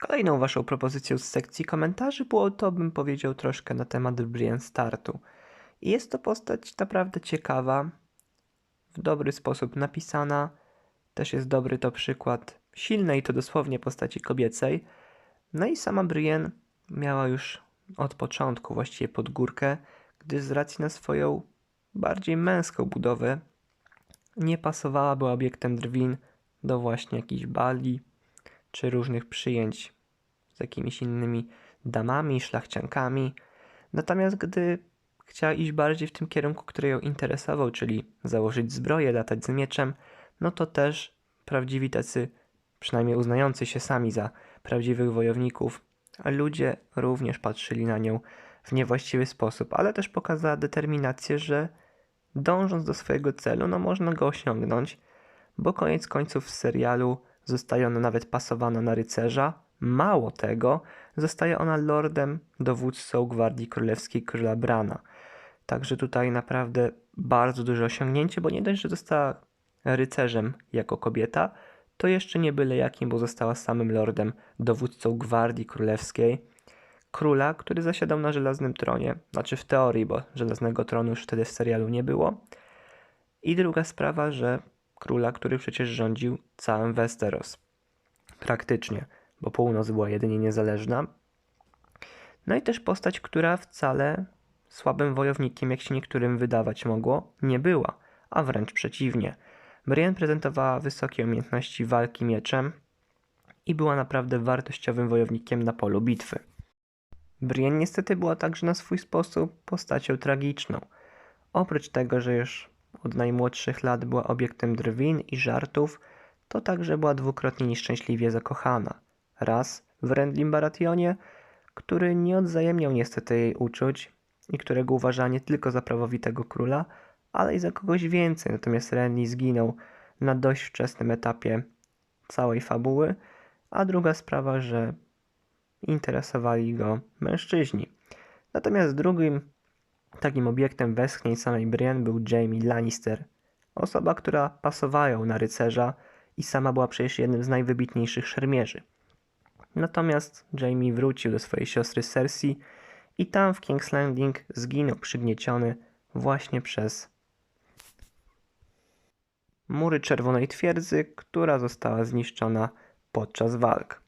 Kolejną waszą propozycją z sekcji komentarzy było to, bym powiedział, troszkę na temat Brienne Startu. I jest to postać naprawdę ciekawa, w dobry sposób napisana. Też jest dobry to przykład silnej, to dosłownie postaci kobiecej. No i sama Brienne miała już od początku właściwie pod górkę, gdy z racji na swoją bardziej męską budowę nie pasowała, była obiektem drwin do właśnie jakichś bali czy różnych przyjęć z jakimiś innymi damami, szlachciankami. Natomiast gdy chciała iść bardziej w tym kierunku, który ją interesował, czyli założyć zbroję, latać z mieczem, no to też prawdziwi tacy, przynajmniej uznający się sami za prawdziwych wojowników, a ludzie również patrzyli na nią w niewłaściwy sposób, ale też pokazała determinację, że dążąc do swojego celu, no można go osiągnąć, bo koniec końców w serialu zostaje ona nawet pasowana na rycerza. Mało tego, zostaje ona lordem, dowódcą Gwardii Królewskiej Króla Brana. Także tutaj naprawdę bardzo duże osiągnięcie, bo nie dość, że została rycerzem jako kobieta, to jeszcze nie byle jakim, bo została samym lordem, dowódcą Gwardii Królewskiej. Króla, który zasiadał na żelaznym tronie, znaczy w teorii, bo żelaznego tronu już wtedy w serialu nie było. I druga sprawa, że króla, który przecież rządził całym Westeros. Praktycznie, bo północ była jedynie niezależna. No i też postać, która wcale słabym wojownikiem, jak się niektórym wydawać mogło, nie była, a wręcz przeciwnie. Brienne prezentowała wysokie umiejętności walki mieczem i była naprawdę wartościowym wojownikiem na polu bitwy. Brienne niestety była także na swój sposób postacią tragiczną. Oprócz tego, że już od najmłodszych lat była obiektem drwin i żartów, to także była dwukrotnie nieszczęśliwie zakochana. Raz w Rendlim Barationie, który nie odzajemniał niestety jej uczuć i którego uważała nie tylko za prawowitego króla, ale i za kogoś więcej. Natomiast Renly zginął na dość wczesnym etapie całej fabuły, a druga sprawa, że interesowali go mężczyźni. Natomiast drugim takim obiektem westchnień samej Brienne był Jaime Lannister. Osoba, która pasowała ją na rycerza i sama była przecież jednym z najwybitniejszych szermierzy. Natomiast Jaime wrócił do swojej siostry Cersei i tam w King's Landing zginął przygnieciony właśnie przez mury Czerwonej Twierdzy, która została zniszczona podczas walk.